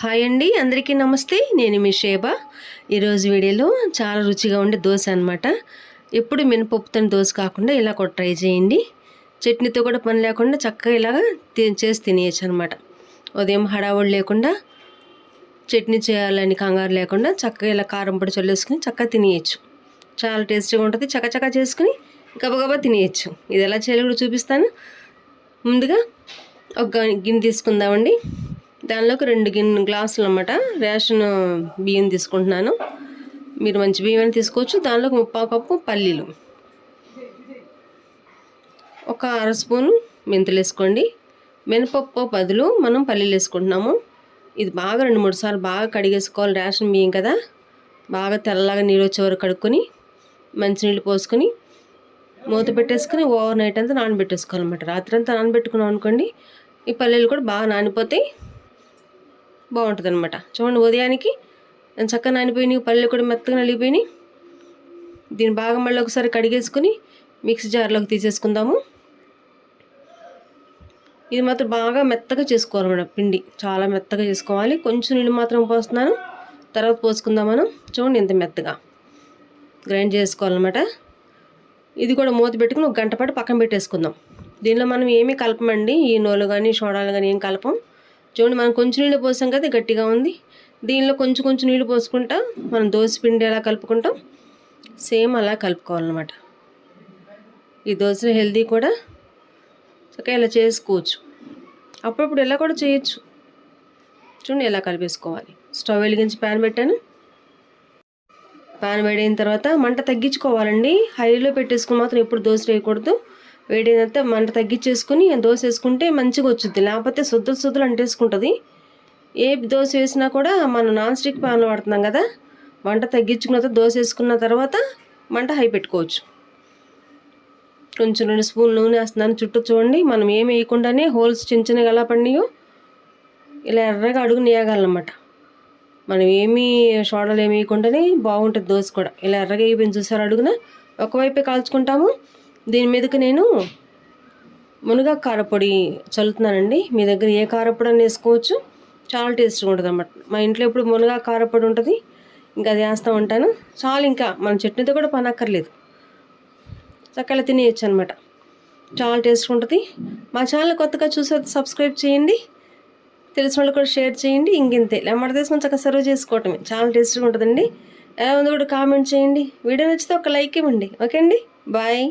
Hi అండి అందరికీ నమస్తే. నేను మీ షేబా ఈరోజు వీడియోలో చాలా రుచిగా ఉండే దోశ అనమాట ఎప్పుడు మినపప్పుతో దోశ కాకుండా ఇలా కూడా ట్రై చేయండి. చట్నీతో కూడా పని లేకుండా చక్కగా ఇలాగా చేసి తినేయచ్చు అనమాట ఉదయం హడావుడి లేకుండా చట్నీ చేయాలని కంగారు లేకుండా చక్కగా ఇలా కారం పొడి చల్లేసుకుని చక్కగా తినేయచ్చు. చాలా టేస్టీగా ఉంటుంది. చకచకా చేసుకుని గబగబా తినేయచ్చు. ఇది ఎలా చేయాలో కూడా చూపిస్తాను. ముందుగా ఒక గిన్నె తీసుకుందామండి. దానిలోకి రెండు గిన్నె గ్లాసులు అన్నమాట. రేషన్ బియ్యం తీసుకుంటున్నాను. మీరు మంచి బియ్యం అని తీసుకోవచ్చు. దానిలోకి ముప్పా కప్పు పల్లీలు. ఒక అర స్పూను మెంతులు వేసుకోండి. మినపప్పు బదులు మనం పల్లీలు వేసుకుంటున్నాము. ఇది బాగా రెండు మూడు సార్లు బాగా కడిగేసుకోవాలి రేషన్ బియ్యం కదా. బాగా తెల్లగా నీళ్ళు వచ్చే వరకు కడుక్కొని మంచినీళ్ళు పోసుకొని మూత పెట్టేసుకుని ఓవర్ నైట్ అంతా నానబెట్టేసుకోవాలన్నమాట. రాత్రి అంతా నానబెట్టుకున్నాం అనుకోండి ఈ పల్లీలు కూడా బాగా నానిపోతాయి. బాగుంటుంది అనమాట చూడండి ఉదయానికి చక్కగా నానిపోయినాయి పళ్ళు కూడా మెత్తగా నలిగిపోయినాయి. దీన్ని బాగా మళ్ళీ ఒకసారి కడిగేసుకుని మిక్సీ జార్లోకి తీసేసుకుందాము. ఇది మాత్రం బాగా మెత్తగా చేసుకోవాలి మేడం పిండి. చాలా మెత్తగా చేసుకోవాలి. కొంచెం నీళ్ళు మాత్రం పోస్తున్నాను. తర్వాత పోసుకుందాం మనం. చూడండి ఇంత మెత్తగా గ్రైండ్ చేసుకోవాలన్నమాట. ఇది కూడా మూత పెట్టుకుని ఒక గంట పాటు పక్కన పెట్టేసుకుందాం. దీనిలో మనం ఏమీ కలపమండి. ఈ నూలు కానీ సోడాలు కానీ ఏం కలపం. చూడండి మనం కొంచెం నీళ్ళు పోసాం కదా గట్టిగా ఉంది. దీనిలో కొంచెం కొంచెం నీళ్ళు పోసుకుంటా మనం దోశ పిండి ఎలా కలుపుకుంటాం సేమ్ అలా కలుపుకోవాలన్నమాట. ఈ దోశ హెల్దీ కూడా చక్కగా ఇలా చేసుకోవచ్చు. అప్పుడప్పుడు ఇలా కూడా చేయొచ్చు. చూడండి ఎలా కలిపేసుకోవాలి. స్టవ్ వెలిగించి ప్యాన్ పెట్టాను. పాన్ వేడైన తర్వాత మంట తగ్గించుకోవాలండి. హైలో పెట్టేసుకుని మాత్రం ఎప్పుడు దోశ వేయకూడదు. వేడైన మంట తగ్గించేసుకుని దోశ వేసుకుంటే మంచిగా వచ్చుద్ది. లేకపోతే శుద్ధులు శుద్ధులు అంటేసుకుంటుంది. ఏ దోశ వేసినా కూడా మనం నాన్ స్టిక్ పాన్ వాడుతున్నాం కదా మంట తగ్గించుకున్న తర్వాత దోశ వేసుకున్న తర్వాత మంట హై పెట్టుకోవచ్చు. కొంచెం రెండు స్పూన్ నూనె వేస్తున్నాను. చుట్టూ చూడండి మనం ఏమి వేయకుండానే హోల్స్ చిన్న చిన్నగా ఎలా పడినాయో ఇలా ఎర్రగా అడుగు వేయగలనమాట మనం ఏమీ సోడాలు ఏమి వేయకుండానే బాగుంటుంది దోశ కూడా. ఇలా ఎర్రగా అయిపోయింది చూసారు అడుగున? ఒకవైపే కాల్చుకుంటాము. దీని మీదకి నేను మునగ కారపొడి చల్లుతున్నానండి. మీ దగ్గర ఏ కారపొడి అని వేసుకోవచ్చు. చాలా టేస్ట్గా ఉంటుంది అన్నమాట. మా ఇంట్లో ఇప్పుడు మునగా కారపొడి ఉంటుంది. ఇంకా అది వేస్తూ ఉంటాను. చాలా ఇంకా మన చట్నీతో కూడా పనక్కర్లేదు. చక్కగా తినేయచ్చు అనమాట చాలా టేస్ట్గా ఉంటుంది. మా ఛానల్ కొత్తగా చూసే సబ్స్క్రైబ్ చేయండి. తెలిసిన వాళ్ళు కూడా షేర్ చేయండి. ఇంకింతే లెమడ తీసుకొని చక్కగా సర్వ్ చేసుకోవటమే. చాలా టేస్ట్గా ఉంటుందండి. ఎలా ఉందో కూడా కామెంట్ చేయండి. వీడియో నచ్చితే ఒక లైక్ ఇవ్వండి. ఓకే అండి బాయ్.